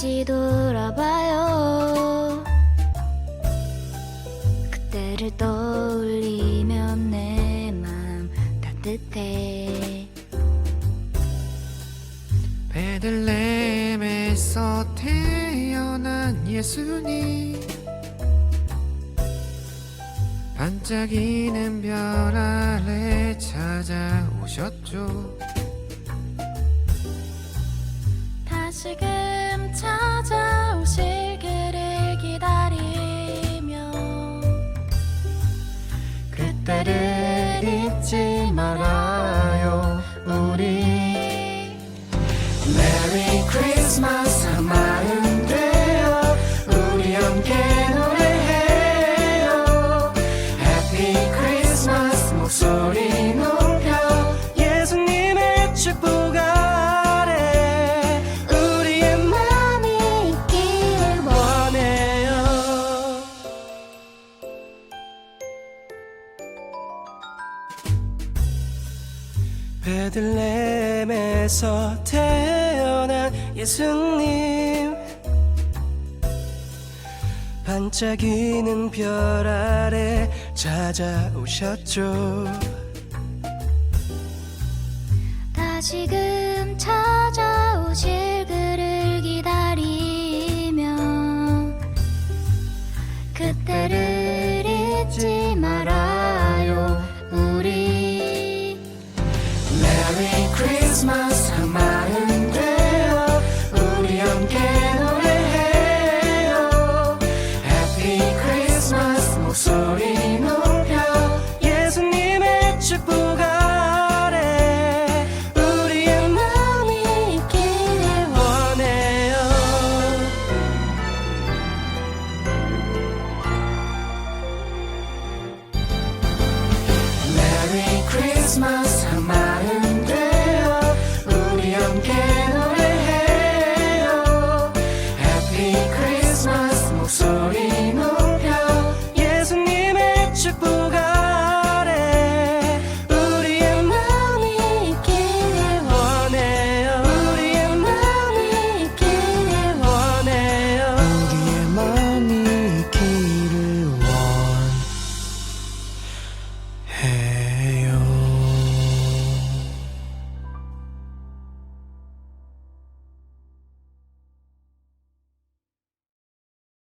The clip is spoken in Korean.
다시 돌아봐요. 그때를 떠올리면 내 맘 따뜻해. 베들렘에서 태어난 예수님. 반짝이는 별 아래 찾아오셨죠. 다시 그 잊지 말아요 우리. 메리 크리스마스 베들레헴에서 태어난 예수님. 반짝이는 별 아래 찾아오셨죠. 다시금 찾아오 메리 크리스마스 한 마음 되어 우리 함께 노래해요. 해피 크리스마스 목소리 높여 예수님의 축복 아래 우리의 마음이 있기를 원해요. 메리 크리스마스 한 마음